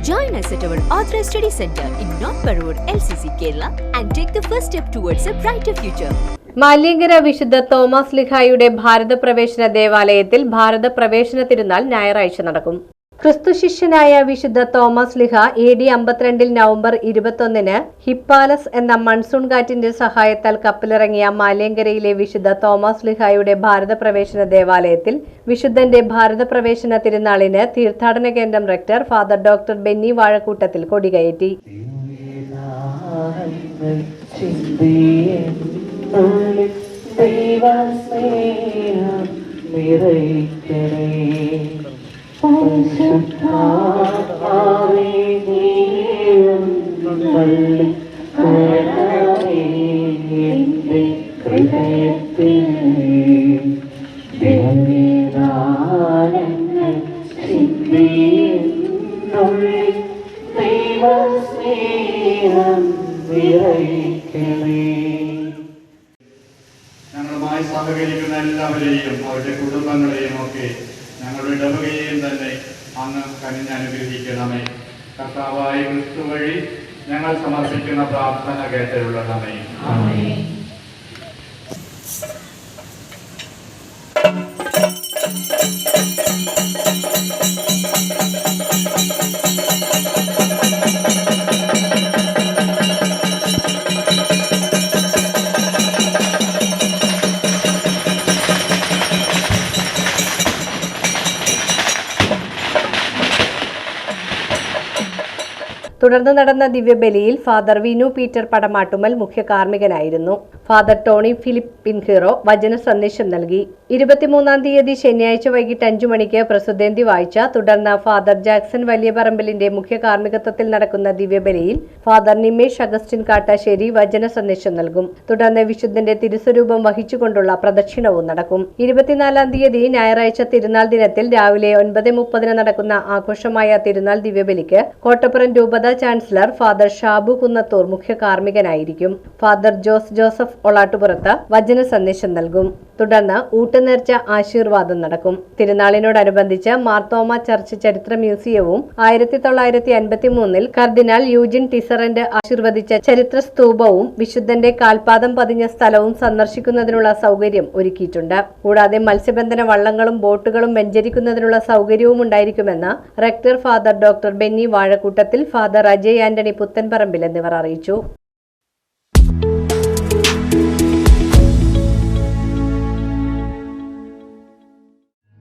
Join us at our Authorized Study Center in North Parur, LCC, Kerala and take the first step towards a brighter future. Maliankara വിശുദ്ധ Thomas ലിഹായുടെ ഭാരത പ്രവേശന ദേവാലയത്തിൽ ഭാരത പ്രവേശന തിരുനാൾ ഞായറാഴ്ച നടക്കും ക്രിസ്തു ശിഷ്യനായ വിശുദ്ധ തോമസ് ലിഹ എ ഡി അമ്പത്തിരണ്ടിൽ നവംബർ ഇരുപത്തൊന്നിന് ഹിപ്പാലസ് എന്ന മൺസൂൺ കാറ്റിന്റെ സഹായത്താൽ കപ്പലിറങ്ങിയ മാലേങ്കരയിലെ വിശുദ്ധ തോമസ് ലിഹായുടെ ഭാരതപ്രവേശന ദേവാലയത്തിൽ വിശുദ്ധന്റെ ഭാരതപ്രവേശന തിരുനാളിന് തീർത്ഥാടന കേന്ദ്രം rector father doctor Benny Vazhakoottathil കൊടികയറ്റി. നിറയ്ക്കണേ. ഞങ്ങളുമായി സഹകരിക്കുന്ന എല്ലാവരെയും അവരുടെ കുടുംബങ്ങളെയും ഒക്കെ ഞങ്ങളുടെ ഇടവകയെയും തന്നെ അങ്ങ് കനിഞ്ഞനുഗ്രഹിക്കണമേ കർത്താവായ ക്രിസ്തു വഴി ഞങ്ങൾ സമർപ്പിക്കുന്ന പ്രാർത്ഥന കേട്ടുള്ളണമേ തുടർന്ന് നടന്ന ദിവ്യബലിയിൽ ഫാദർ വിനു പീറ്റർ പടമാട്ടുമൽ മുഖ്യ കാർമ്മികനായിരുന്നു ഫാദർ ടോണി ഫിലിപ്പ് പിൻഹീറോ വചന സന്ദേശം നൽകി. ഇരുപത്തിമൂന്നാം തീയതി ശനിയാഴ്ച വൈകിട്ട് അഞ്ചു മണിക്ക് പ്രസുദ്ധേന്തി വായിച്ച തുടർന്ന് ഫാദർ ജാക്സൺ വലിയ പറമ്പലിന്റെ മുഖ്യ കാർമ്മികത്വത്തിൽ നടക്കുന്ന ദിവ്യബലിയിൽ ഫാദർ നിമേഷ് അഗസ്റ്റിൻ കാട്ടാശ്ശേരി വചന സന്ദേശം നൽകും. തുടർന്ന് വിശുദ്ധന്റെ തിരുസ്വരൂപം വഹിച്ചുകൊണ്ടുള്ള പ്രദക്ഷിണവും നടക്കും. ഇരുപത്തിനാലാം തീയതി ഞായറാഴ്ച തിരുനാൾ ദിനത്തിൽ രാവിലെ ഒൻപത് മുപ്പതിന് നടക്കുന്ന ആഘോഷമായ തിരുനാൾ ദിവ്യബലിക്ക് കോട്ടപ്പുറം രൂപത ചാൻസലർ ഫാദർ ഷാബു കുന്നത്തൂർ മുഖ്യ കാർമ്മികനായിരിക്കും. ഫാദർ ജോസ് ജോസഫ് ഒളാട്ടുപുറത്ത് വചന സന്ദേശം നൽകും. തുടർന്ന് ഊട്ടുനേർച്ച ആശീർവാദം നടക്കും. തിരുനാളിനോടനുബന്ധിച്ച് മാർത്തോമ ചർച്ച് ചരിത്ര മ്യൂസിയവും ആയിരത്തി തൊള്ളായിരത്തി അൻപത്തി മൂന്നിൽ കർദിനാൾ യൂജിൻ ടിസറന്റ് ആശീർവദിച്ച ചരിത്ര സ്തൂപവും വിശുദ്ധന്റെ കാൽപാദം പതിഞ്ഞ സ്ഥലവും സന്ദർശിക്കുന്നതിനുള്ള സൗകര്യം ഒരുക്കിയിട്ടുണ്ട്. കൂടാതെ മത്സ്യബന്ധന വള്ളങ്ങളും ബോട്ടുകളും വെഞ്ചരിക്കുന്നതിനുള്ള സൗകര്യവും ഉണ്ടായിരിക്കുമെന്ന് rector father doctor Benny Vazhakoottathil father Ajay Antony Puthenparambil എന്നിവർ അറിയിച്ചു.